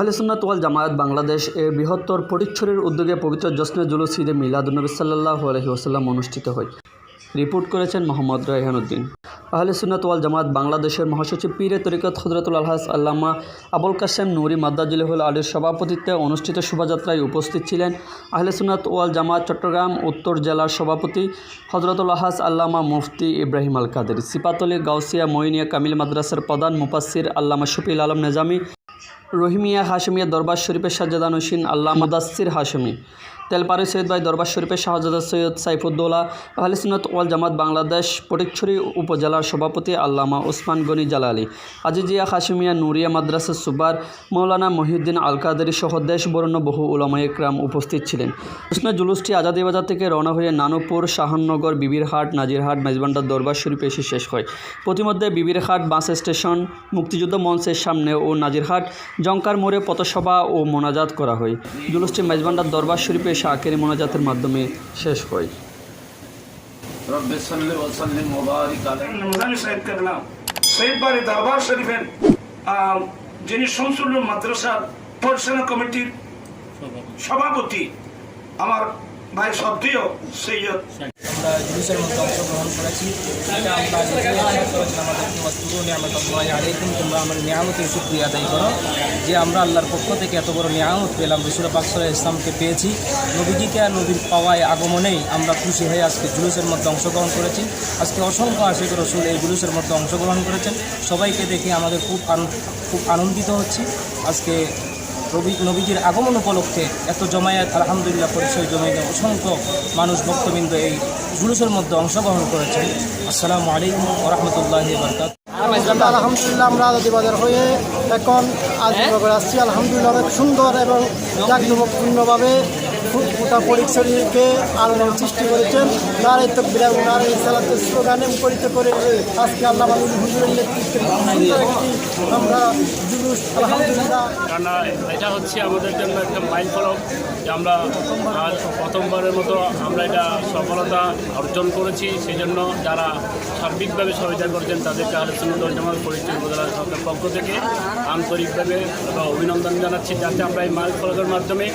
আহলে সুন্নাত ওয়াল জামায়াত বাংলাদেশ এর বৃহত্তর ফটিকছড়ির উদ্যোগে পবিত্র জশ্নে জুলুস ঈদে মিলাদুন্নবী সাল্লাহ আলহি অনুষ্ঠিত হয়। রিপোর্ট করেছেন মোহাম্মদ রায়হানুদ্দিন। আহলে সুন্নাত ওয়াল জামায়াত বাংলাদেশের মহাসচিব পীরে তরিকত হজরতুল আলহাস আল্লামা আবুল কাসেম নুরি মাদ্দাজিলহুল আলীর সভাপতিত্বে অনুষ্ঠিত শোভাযাত্রায় উপস্থিত ছিলেন আহলে সুন্নাত ওয়াল জামায়াত চট্টগ্রাম, উত্তর জেলার সভাপতি হজরতুল আহাস আল্লামা মুফতি ইব্রাহিম আল কাদের সিপাতলি গাউসিয়া মইনিয়া কামিল মাদ্রাসার প্রধান মুপাসির আল্লামা শফিল আলম নেজামি রহিমিয়া হাশমিয়া দরবার শরীফের সাজ্জাদা নসীন আল্লাহ মুদাসির হাশমি। তেলপাড়ি সৈয়দ ভাই দরবার শরীফের শাহজাদা সৈয়দ সাইফুদ্দৌলা আহলে সুন্নত ওয়াল জামাত বাংলাদেশ ফটিকছড়ি উপজেলার সভাপতি আল্লামা ওসমান গনি জালালি, আজিজিয়া হাশমিয়া নুরিয়া মাদ্রাসা সুবার মৌলানা মহিউদ্দিন আল কাদেরি সহ দেশ বরণ্য বহু উলামায়ে ক্রাম উপস্থিত ছিলেন। উষ্ণা জুলুসটি আজাদি বাজার থেকে রওনা হয়ে নানুপুর শাহাননগর বিবিরহাট, নাজিরহাট, মেজবান্ডার দরবার শরীফে এসে শেষ হয়। প্রতিমধ্যে বিবিরহাট বাস স্টেশন, মুক্তিযুদ্ধ মঞ্চের সামনে ও নাজিরহাট জঙ্কার মোড়ে পথসভা ও মোনাজাত করা হয়। জুলুসটি মেজবান্ডার দরবার শরীফে শাকের মোনাজাতের মাধ্যমে শেষ হয়। যিনি শমসুল মাদ্রাসা পরিচালনা কমিটির সভাপতি আমার ভাই সদ্রিয় সৈয়দ। আমরা জুলুসের মধ্যে অংশগ্রহণ করেছি। এটা আমরা মাস্তুরু নিয়ামত আল্লাহ আলাইকুম তোমরা আমার নিয়ামতের শুক্রিয়া আদায় করো যে আমরা আল্লাহর পক্ষ থেকে এত বড় নিয়ামত পেলাম। রসুল পাকসর ইসলামকে পেয়েছি। নবীজিকে আর নবীর পাওয়ায় আগমনেই আমরা খুশি হয়ে আজকে জুলুসের মধ্যে অংশগ্রহণ করেছি। আজকে অসংখ্য আশিক রসুল এই জুলুসের মধ্যে অংশগ্রহণ করেছেন। সবাইকে দেখে আমাদের খুব খুব আনন্দিত হচ্ছি। আজকে রবি নবীজির আগমন উপলক্ষে এত জমায়েত, আলহামদুলিল্লাহ, পরিচয় জমায়েতে অসংখ্য মানুষ, ভক্তবৃন্দ এই জুলুসের মধ্যে অংশগ্রহণ করেছেন। আসসালামু আলাইকুম ওরহমতুল্লাহ বরকাত আলহামদুলিল্লাহ আমরা আজাদি বাজার হয়ে এখন আজিমনগর আসছি। আলহামদুলিল্লাহ, অনেক সুন্দর এবং জাকজমকপূর্ণভাবে গোটা পরিচয়কে আলোড়ন সৃষ্টি করেছেন। নারে তকবির এবং নারে সালাতের স্লোগানে মুখরিত করে আজকে আল্লাহ হুজুরের নেতৃত্বে আমরা কেননা এটা হচ্ছে আমাদের জন্য একটা মাইল ফলক যে আমরা প্রথমবারের মতো আমরা এটা সফলতা অর্জন করেছি। সেই জন্য যারা সার্বিকভাবে সহযোগিতা করছেন, তাদেরকে আলোচনা জামাত পরিচয় উপজেলা সরকারের পক্ষ থেকে আন্তরিকভাবে অভিনন্দন জানাচ্ছি। যাতে আমরা এই মাইল ফলকের মাধ্যমে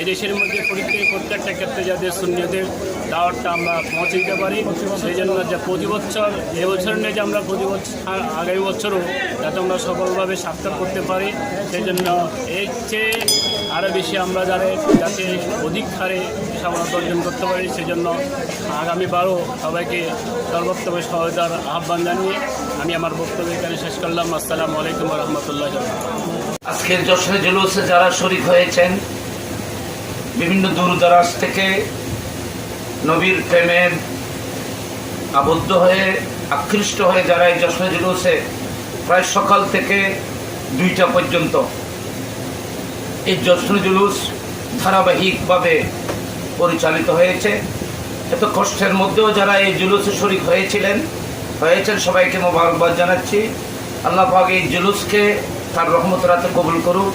এই দেশের মধ্যে প্রত্যেক প্রত্যেকটা ক্ষেত্রে যাতে শূন্যদের দাওয়াতটা আমরা পৌঁছে দিতে পারি, সেই জন্য যে প্রতি বছর এবছর নিয়ে যে আমরা প্রতি বছর আ- আগামী বছরও যাতে আমরা সফলভাবে সাক্ষাৎ করতে পারি, সেই জন্য এর চেয়ে আরও বেশি আমরা যারা যাতে অধিক হারে সফলতা অর্জন করতে পারি, সেই জন্য আগামীবারও সবাইকে সর্বোত্তম সহায়তার আহ্বান জানিয়ে আমি আমার বক্তব্য এখানে শেষ করলাম। আসসালামু আলাইকুম রহমতুল্লাহ আজকের জশ্নে জুলুসে যারা শরীক হয়েছেন বিভিন্ন দূর দরাজ থেকে নবীর প্রেমে আবদ্ধ হয়ে, আকৃষ্ট হয়ে যারা এই জশ্নে জুলুসে, প্রায় সকাল থেকে দুইটা পর্যন্ত এই জশ্নে জুলুস ধারাবাহিকভাবে পরিচালিত হয়েছে। এত কষ্টের মধ্যেও যারা এই জুলুসে শরিক হয়েছিলেন, হয়েছেন, সবাইকে মোবারকবাদ জানাচ্ছি। আল্লাহ এই জুলুসকে তার রহমত রাতে কবুল করুক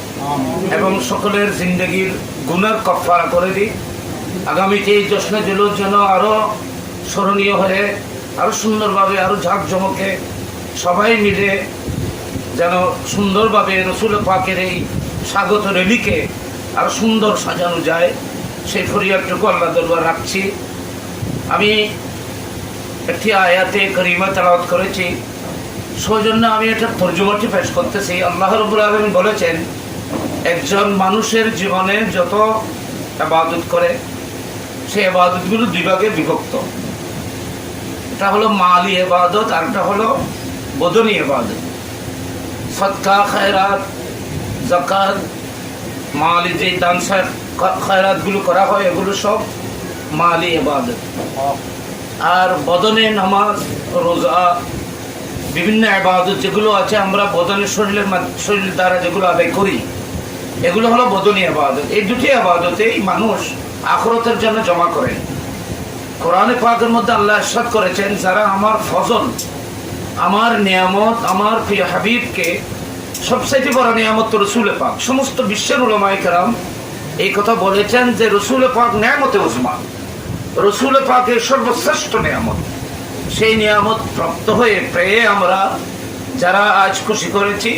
এবং সকলের জিন্দগির গুনার কফারা করে দিক। আগামীতে এই জশ্নে জুলুস যেন আরও স্মরণীয় হয়ে আরও সুন্দরভাবে আরও ঝাঁকজমকে সবাই মিলে যেন সুন্দরভাবে রসুল পাকের এই স্বাগত রেলিকে আরও সুন্দর সাজানো যায় সেই ফরিয়াদটুকু আল্লাহ দরবার রাখছি। আমি একটি আয়াতে করিমা তালাওয়াত করেছি। সৌজন্য আমি এটা তর্জমাটি পেশ করতেছি আল্লাহ রবুল আলমী বলেছেন, একজন মানুষের জীবনে যত আবাদত করে, সেই আবাদতগুলো দুই ভাগে বিভক্ত। এটা হলো মালি এবাদত আর একটা হলো বদনী এবাদত সৎকা খায়রাত জাকাত মালি যে দান খায়রাতগুলো করা হয়, এগুলো সব মালি এবাদত আর বদনে নামাজ, রোজা বিভিন্ন আবাদত যেগুলো আছে, আমরা বদনের শরীরের শরীর দ্বারা যেগুলো আদায় করি, এগুলো হলো বদনী আবাদত। এই দুটি আবাদতেই মানুষ আখরতের জন্য জমা করে। কোরআনে পাকের মধ্যে আল্লাহ ইরশাদ করেছেন, যারা আমার ফজল, আমার নিয়ামত, আমার প্রিয় হাবিবকে সবচাইতে বড় নিয়ামত রসুলে পাক। সমস্ত বিশ্বের উলমায় কেরাম এই কথা বলেছেন যে রসুলে পাক নিয়ামতে উজমান রসুলে পাকের সর্বশ্রেষ্ঠ নিয়ামত। সেই নিয়ামত প্রাপ্ত হয়ে পেয়ে আমরা যারা আজ খুশি করেছি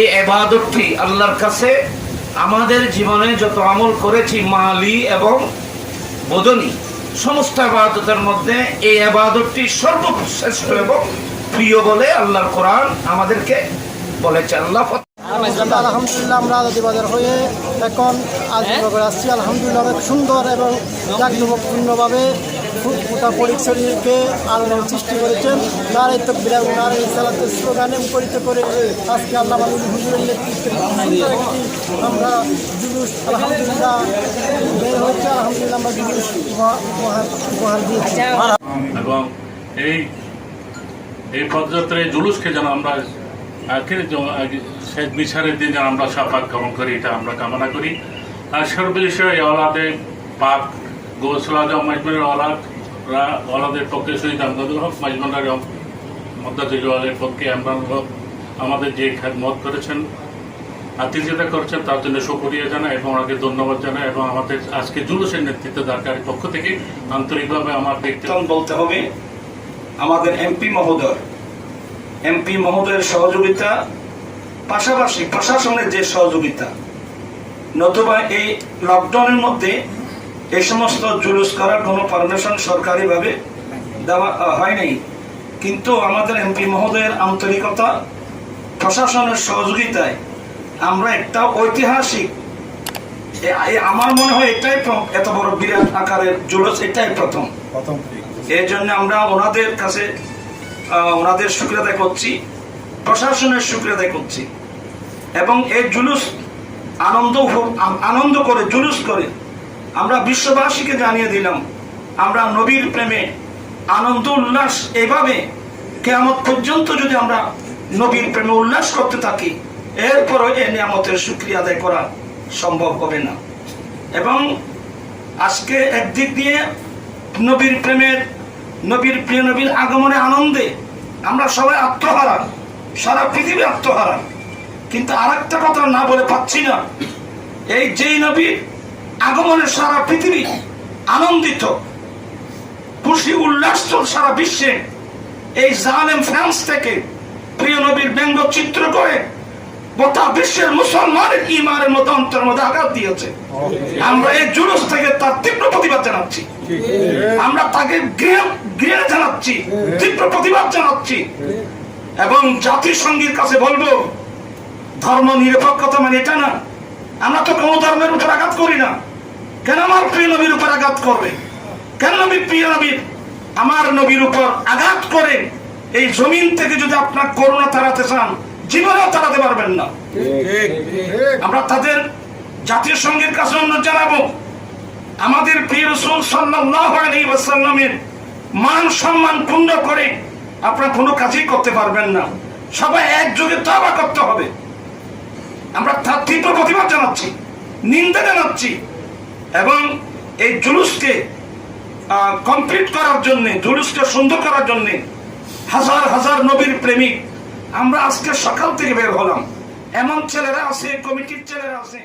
এই এবাদতটি আল্লাহর কাছে আমাদের জীবনে যত আমল করেছি মালি এবং বদনী সমস্ত আবাদতের মধ্যে এই আবাদতটি সর্বশ্রেষ্ঠ এবং প্রিয় বলে আল্লাহর কোরআন আমাদেরকে বলেছে। আল্লাহ আলহামদুলিল্লাহ আমরা আজাদি বাজার হয়ে এখন আজিমনগর আসছি। আলহামদুলিল্লাহ সুন্দর এবং জাকজমকপূর্ণভাবে গোটা পরিচরীকে আলোড়ন সৃষ্টি করেছেন। নারী তকবিরা নারী সালাতের স্লোগানে মুখরিত করে আজকে আল্লাহ বাবুল হুজুরের নেতৃত্বে আমরা জুলুস, আলহামদুলিল্লাহ, বের হয়েছে। আলহামদুলিল্লাহ আমরা জুলুস উপহার দিয়েছি। এবং এই এই পদযাত্রায় এই জুলুসকে যেন আমরা আখের শেষ বিচারের দিন যেন আমরা সাফাত গমন করি, এটা আমরা কামনা করি। আর সর্ববিষয়ে এই অলাদে পাক গোসল আজম মাজমুরের অলাদ অলাদের পক্ষে শহীদ আমদাদুল হক মাজমুরার মদ্দাজুলের পক্ষে আমরান হক আমাদের যে মত করেছেন, আতিথ্যতা করছেন, তার জন্য সুক্রিয়া জানাই এবং ওনাকে ধন্যবাদ জানাই এবং আমাদের আজকে জুলুসের নেতৃত্ব দরকারের পক্ষ থেকে আন্তরিকভাবে আমার ব্যক্তি বলতে হবে, আমাদের এমপি মহোদয়, এমপি মহোদয়ের সহযোগিতা, পাশাপাশি প্রশাসনের যে সহযোগিতা, নতুবা এই লকডাউনের মধ্যে এই সমস্ত জুলুস করার কোনো পারমিশন সরকারিভাবে দেওয়া হয় নাই কিন্তু আমাদের এমপি মহোদয়ের আন্তরিকতা প্রশাসনের সহযোগিতায় আমরা একটা ঐতিহাসিক আমার মনে হয় এটাই এত বড় বিরাট আকারের জুলুস এটাই প্রথম। এর জন্য আমরা ওনাদের কাছে ওনাদের শুক্রিয়াদায় করছি প্রশাসনের শুক্রিয়াদায় করছি। এবং এই জুলুস আনন্দ আনন্দ করে জুলুস করে আমরা বিশ্ববাসীকে জানিয়ে দিলাম, আমরা নবীর প্রেমে আনন্দ উল্লাস এভাবে কেয়ামত পর্যন্ত যদি আমরা নবীর প্রেমে উল্লাস করতে থাকি, এরপরও এ নিয়ামতের শুক্রিয়া আদায় করা সম্ভব হবে না। এবং আজকে একদিক দিয়ে নবীর প্রেমের নবীর প্রিয় নবীর আগমনে আনন্দে আমরা সবাই আত্মহারা, সারা পৃথিবী আত্মহারা। কিন্তু আর একটা কথা না বলে পাচ্ছি না, এই যেই নবীর আগমনে সারা পৃথিবী আনন্দিত, খুশি উল্লাস সারা বিশ্বে এই জালেম ফ্রান্স থেকে প্রিয় নবীর ব্যঙ্গ চিত্র করে গোটা বিশ্বের মুসলমানের ইমানের মতো অন্তর মধ্যে আঘাত দিয়েছে। আমরা এই জুলুস থেকে তার তীব্র প্রতিবাদ জানাচ্ছি। আমরা তাকে গৃহ জানাচ্ছি, তীব্র প্রতিবাদ জানাচ্ছি। এবং জাতিসংঘের কাছে বলব, ধর্ম নিরপেক্ষতা মানে এটা না। আমরা তো কোনো ধর্মের উপর আঘাত করি না। কেন আমার প্রিয় নবীর উপর আঘাত করবে? কেন নবী প্রিয় নবীর, আমার নবীর উপর আঘাত করে এই জমিন থেকে যদি আপনার করোনা তাড়াতে চান, জীবনেও তাড়াতে পারবেন না। আমরা তাদের জাতীয় সঙ্গীর কাছে অনুরোধ জানাব, আমাদের প্রিয় রসুল ওয়াসাল্লামের মান সম্মান পূর্ণ করে আপনার কোনো কাজই করতে পারবেন না। সবাই একযোগে তবা করতে হবে। আমরা তার তীব্র প্রতিবাদ জানাচ্ছি, নিন্দা জানাচ্ছি এবং এই জুলুসকে কমপ্লিট করার জন্যে, জুলুসকে সুন্দর করার জন্যে হাজার হাজার নবীর প্রেমিক আমরা আজকে সকাল থেকে বের হলাম। এমন ছেলেরা আছে, কমিটির ছেলেরা আছে